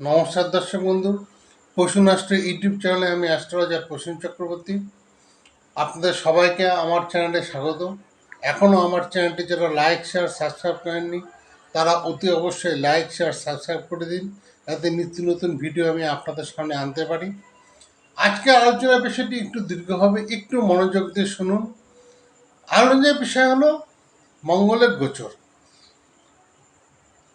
নমস্কার দর্শক বন্ধু পশুনাষ্ট্র ইউটিউব চ্যানেলে আমি অ্যাস্ট্রোলজার প্রসূন চক্রবর্তী। আপনাদের সবাইকে আমার চ্যানেলে স্বাগত। এখনও আমার চ্যানেলটি যারা লাইক, শেয়ার, সাবস্ক্রাইব করেননি, তারা অতি অবশ্যই লাইক, শেয়ার, সাবস্ক্রাইব করে দিন। যাতে নিত্য নতুন ভিডিও আমি আপনাদের সামনে আনতে পারি। আজকে আলোচনার বিষয়টি একটু দীর্ঘ হবে, একটু মনোযোগ দিয়ে শুনুন। আলোচনার বিষয় হলো মঙ্গলের গোচর।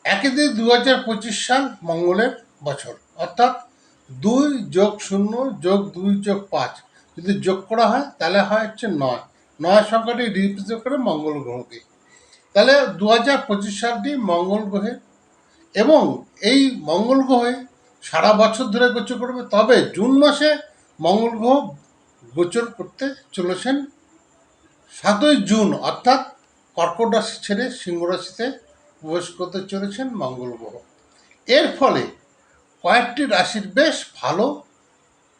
একই দুই দু হাজার পঁচিশ সাল মঙ্গলের বছর। অর্থাৎ দুই যোগ শূন্য যোগ দুই যোগ পাঁচ। যদি যোগ করা হয়, তাহলে হয় হচ্ছে নয়। নয় সংখ্যাটি রিপ্রেজেন্ট করে মঙ্গল গ্রহকে। তাহলে দু হাজার পঁচিশ সালটি মঙ্গল গ্রহে। এবং এই মঙ্গল গ্রহে সারা বছর ধরে গোচর করবে। তবে জুন মাসে মঙ্গল গ্রহ গোচর করতে চলেছেন সাতই জুন। অর্থাৎ কর্কট রাশি ছেড়ে সিংহ রাশিতে প্রবেশ করতে চলেছেন মঙ্গল গ্রহ। এর ফলে কয়েকটি রাশির বেশ ভালো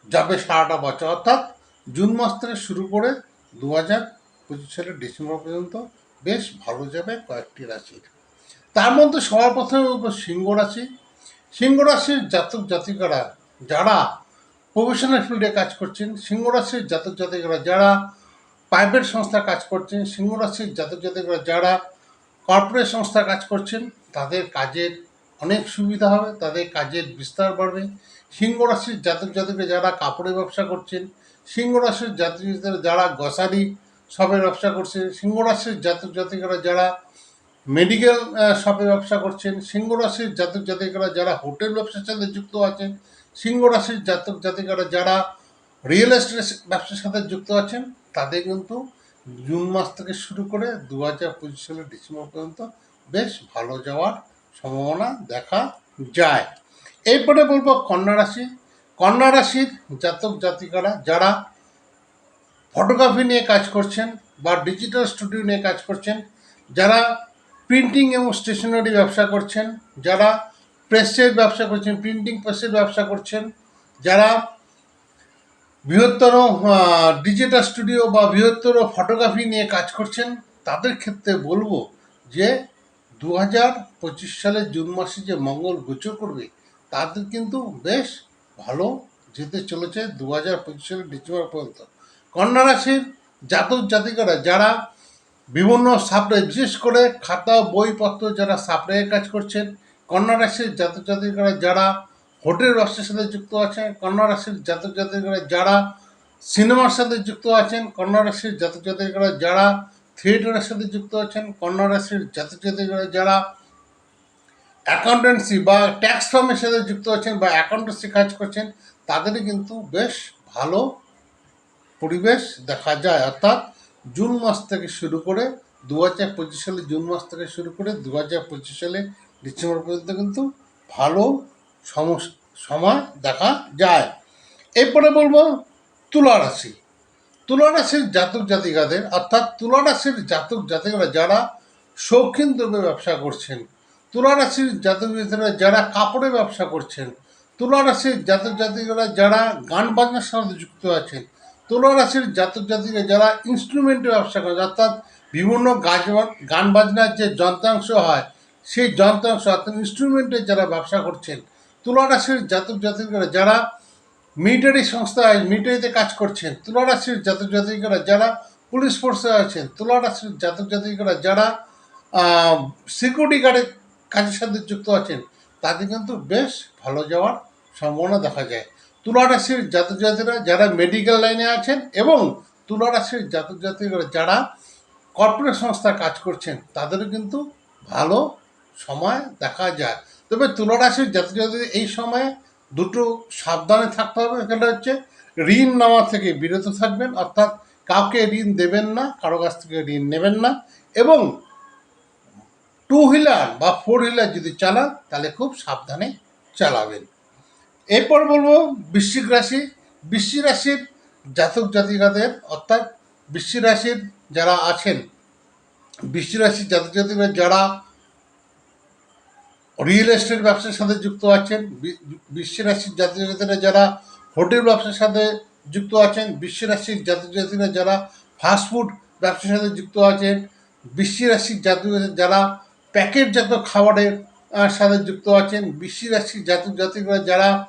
যাবে সারাটা বছর। অর্থাৎ জুন মাস থেকে শুরু করে দু হাজার পঁচিশ সালের ডিসেম্বর পর্যন্ত বেশ ভালো যাবে কয়েকটি রাশির। তার মধ্যে সবার প্রথমে সিংহ রাশি। সিংহ রাশির জাতক জাতিকারা যারা প্রফেশনাল ফিল্ডে কাজ করছেন, সিংহ রাশির জাতক জাতিকারা যারা প্রাইভেট সংস্থা কাজ করছেন, সিংহ রাশির জাতক জাতিকারা যারা কর্পোরেট সংস্থা কাজ করছেন, তাদের কাজের অনেক সুবিধা হবে, তাদের কাজের বিস্তার বাড়বে। সিংহ রাশির জাতক জাতিকে যারা কাপড়ের ব্যবসা করছেন, সিংহ রাশির জাতক যারা গ্রসারি শপের ব্যবসা করছেন, সিংহ রাশির জাতক জাতিকেরা যারা মেডিকেল শপে ব্যবসা করছেন, সিংহ রাশির জাতক জাতিকেরা যারা হোটেল ব্যবসার সাথে যুক্ত আছেন, সিংহ রাশির জাতক জাতিকেরা যারা রিয়েল এস্টেট ব্যবসার সাথে যুক্ত আছেন, তাদের কিন্তু জুন মাস থেকে শুরু করে দু হাজার পঁচিশ সালের ডিসেম্বর পর্যন্ত বেশ ভালো যাওয়ার সম্ভাবনা দেখা যায়। এরপরে বলব কন্যা রাশি। কন্যা রাশির জাতক জাতিকারা যারা ফটোগ্রাফি নিয়ে কাজ করছেন বা ডিজিটাল স্টুডিও নিয়ে কাজ করছেন, যারা প্রিন্টিং এবং স্টেশনারি ব্যবসা করছেন, যারা প্রেসের ব্যবসা করছেন প্রিন্টিং প্রেসের ব্যবসা করছেন, যারা বৃহত্তর ডিজিটাল স্টুডিও বা বৃহত্তর ফটোগ্রাফি নিয়ে কাজ করছেন, তাদের ক্ষেত্রে বলব যে দু হাজার পঁচিশ সালের জুন মাসে যে মঙ্গল গোচর করবে তাদের কিন্তু বেশ ভালো যেতে চলেছে দু হাজার পঁচিশ সালের ডিসেম্বর পর্যন্ত। কন্যা রাশির জাতক জাতিকারা যারা বিভিন্ন সাপ্লাই বিশেষ করে খাতা, বইপত্র যারা সাপ্লাইয়ের কাজ করছেন, কন্যা রাশির জাতক জাতিকারা যারা হোটেল ব্যবসার সাথে যুক্ত আছেন, কন্যা রাশির জাতক জাতিকারা যারা সিনেমার সাথে যুক্ত আছেন, কন্যা রাশির জাতক জাতিকারা যারা থিয়েটারের সাথে যুক্ত আছেন, কন্যা রাশির জাতিকারা যারা অ্যাকাউন্টেন্সি বা ট্যাক্স ফার্মের সাথে যুক্ত আছেন বা অ্যাকাউন্টেন্সি কাজ করছেন, তাদেরই কিন্তু বেশ ভালো পরিবেশ দেখা যায়। অর্থাৎ জুন মাস থেকে শুরু করে দু হাজার পঁচিশ সালে, জুন মাস থেকে শুরু করে দু হাজার পঁচিশ সালে, ডিসেম্বর পর্যন্ত কিন্তু ভালো সময় দেখা যায়। এরপরে বলব তুলা রাশি। তুলা রাশির জাতক জাতিকাদের, অর্থাৎ তুলা রাশির জাতক জাতিকারা যারা শৌখিন দ্রব্যের ব্যবসা করছেন তুলা রাশির জাতক জাতিকারা যারা কাপড়ের ব্যবসা করছেন তুলা রাশির জাতক জাতিকারা যারা গান বাজনার সাথে যুক্ত আছেন তুলা রাশির জাতক জাতিকা যারা ইনস্ট্রুমেন্টের ব্যবসা করেন, অর্থাৎ বিভিন্ন গাছ গান বাজনার যে যন্ত্রাংশ হয়, সেই যন্ত্রাংশ অর্থাৎ ইনস্ট্রুমেন্টের যারা ব্যবসা করছেন তুলা রাশির জাতক জাতিকারা যারা মিলিটারি সংস্থায় মিলিটারিতে কাজ করছেন তুলা রাশির জাতক জাতিকারা যারা পুলিশ ফোর্সে আছেন তুলা রাশির জাতক জাতিকারা যারা সিকিউরিটি গার্ডের কাজের সাথে যুক্ত আছেন, তাদের কিন্তু বেশ ভালো যাওয়ার সম্ভাবনা দেখা যায়। তুলা রাশির জাতক জাতিরা যারা মেডিকেল লাইনে আছেন এবং তুলা রাশির জাতক জাতিকারা যারা কর্পোরেট সংস্থায় কাজ করছেন, তাদেরও কিন্তু ভালো সময় দেখা যায়। তবে তুলা রাশির জাতক এই সময়ে দুটো সাবধানে থাকতে হবে। সেটা হচ্ছে ঋণ নেওয়া থেকে বিরত থাকবেন, অর্থাৎ কাউকে ঋণ দেবেন না, কারও কাছ থেকে ঋণ নেবেন না। এবং টু হুইলার বা ফোর হুইলার যদি চালান, তাহলে খুব সাবধানে চালাবেন। এরপর বলব বৃশ্চিক রাশি। বৃশ্চিক রাশির জাতক জাতিকাদের, অর্থাৎ বৃশ্চিক রাশির যারা আছেন, বৃশ্চিক রাশির জাতক জাতিকারা যারা রিয়েল এস্টেট ব্যবসার সাথে যুক্ত আছেন, বি- বিশ্ব রাশির জাতীয় জাতিরা যারা, হোটেল ব্যবসার সাথে যুক্ত আছেন বিশ্ব রাশির জাতীয় জাতিরা যারা ফাস্টফুড ব্যবসার সাথে যুক্ত আছেন বিশ্ব রাশির জাতীয় যারা, প্যাকেটজাত খাবারের সাথে যুক্ত আছেন বৃষ্টি রাশির জাতক জাতিকরা যারা,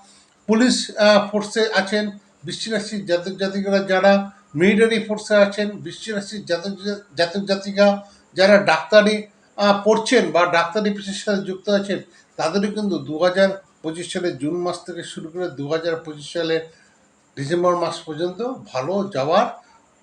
পুলিশ ফোর্সে আছেন বৃষ্টি রাশির জাতক জাতিকরা যারা মিলিটারি ফোর্সে আছেন বৃষ্টি রাশির জাতক জাতক জাতিকা যারা, ডাক্তারি পড়ছেন বা ডাক্তারি পেশার সাথে যুক্ত আছেন তাদেরও কিন্তু দু হাজার পঁচিশ সালের জুন মাস থেকে শুরু করে দু হাজার পঁচিশ সালের ডিসেম্বর মাস পর্যন্ত ভালো যাওয়ার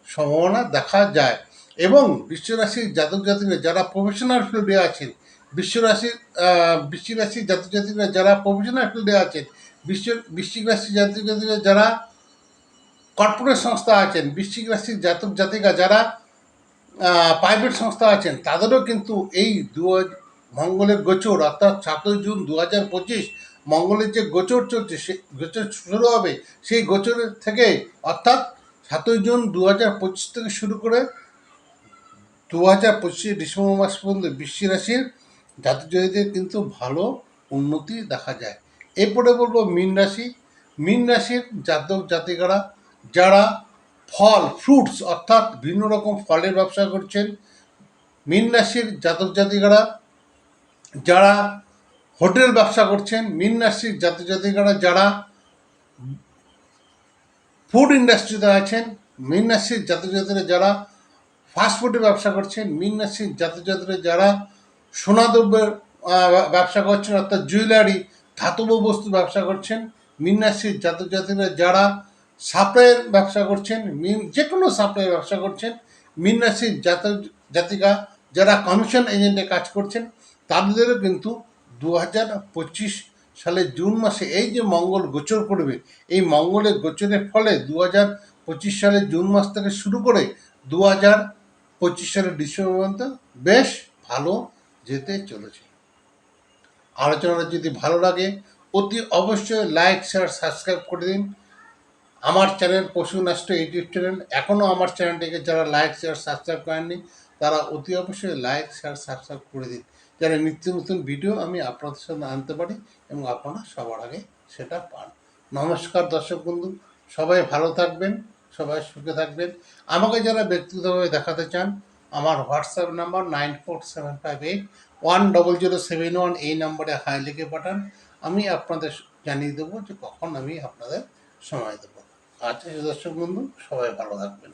সম্ভাবনা দেখা যায়। এবং বিশ্বরাশির জাতক জাতিকরা যারা প্রফেশনাল ফিল্ডে আছেন বিশ্বরাশির আহ, রাশির জাতক জাতিকরা যারা প্রফেশনাল ফিল্ডে আছেন বিশ্ব বৃশ্চিক রাশির জাতক জাতিরা যারা কর্পোরেট সংস্থা আছেন বৃশ্চিক রাশির জাতক জাতিকা যারা প্রাইভেট সংস্থা আছেন, তাদেরও কিন্তু এই দু হাজার- মঙ্গলের গোচর, অর্থাৎ সাতই জুন দু হাজার পঁচিশ, মঙ্গলের যে গোচর চলছে, সে গোচর শুরু হবে, সেই গোচরের থেকে, অর্থাৎ সাতই জুন দু হাজার পঁচিশ থেকে শুরু করে দু হাজার পঁচিশে ডিসেম্বর মাস পর্যন্ত বৃশ্চিক রাশির জাতক জাতিদের কিন্তু ভালো উন্নতি দেখা যায়। এরপরে বলব মীন রাশি। মীন রাশির জাতক জাতিকারা, যারা ফল ফ্রুটস অর্থাৎ ভিন্ন রকম ফলের ব্যবসা করছেন। মীন রাশির জাতক জাতিকারা, যারা হোটেল ব্যবসা করছেন, মীন রাশির জাতক জাতিকারা যারা ফুড ইন্ডাস্ট্রিতে আছেন, মীন রাশির জাতক জাতিরা যারা ফাস্টফুডের ব্যবসা করছেন, মীন রাশির জাতক জাতিরা যারা সোনাদ্রব্যের ব্যবসা করছেন, অর্থাৎ জুয়েলারি ধাতব বস্তু ব্যবসা করছেন, মীন রাশির জাতক জাতিরা যারা সাপ্লাইয়ের ব্যবসা করছেন যে কোনো সাপ্লাইয়ের ব্যবসা করছেন মীন রাশির জাতক জাতিকা যারা কমিশন এজেন্টে কাজ করছেন, তাদেরও কিন্তু দু হাজার পঁচিশ সালের জুন মাসে এই যে মঙ্গল গোচর করবে, এই মঙ্গলের গোচরের ফলে দু হাজার পঁচিশ সালের জুন মাস থেকে শুরু করে দু হাজার পঁচিশ সালের ডিসেম্বর পর্যন্ত বেশ ভালো যেতে চলেছে। আলোচনাটা যদি ভালো লাগে, অতি অবশ্যই লাইক শেয়ার সাবস্ক্রাইব করে দিন। আমার চ্যানেল পশু নষ্ট ইউটিউব চ্যানেল। এখনও আমার চ্যানেলটিকে যারা লাইক শেয়ার সাবস্ক্রাইব করেননি, তারা অতি অবশ্যই লাইক শেয়ার সাবস্ক্রাইব করে দিন। যারা নিত্য নতুন ভিডিও আমি আপনাদের সামনে আনতে পারি এবং আপনারা সবার আগে সেটা পান। নমস্কার দর্শক বন্ধু, সবাই ভালো থাকবেন, সবাই সুখে থাকবেন। আমাকে যারা ব্যক্তিগতভাবে দেখাতে চান, আমার WhatsApp number nine four seven five eight one double zero seven one এই নম্বরে হাই লিখে পাঠান। আমি আপনাদের জানিয়ে দেবো যে কখন আমি আপনাদের সময় দেবো। আচ্ছা দর্শক বন্ধু সবাই ভালো থাকবেন।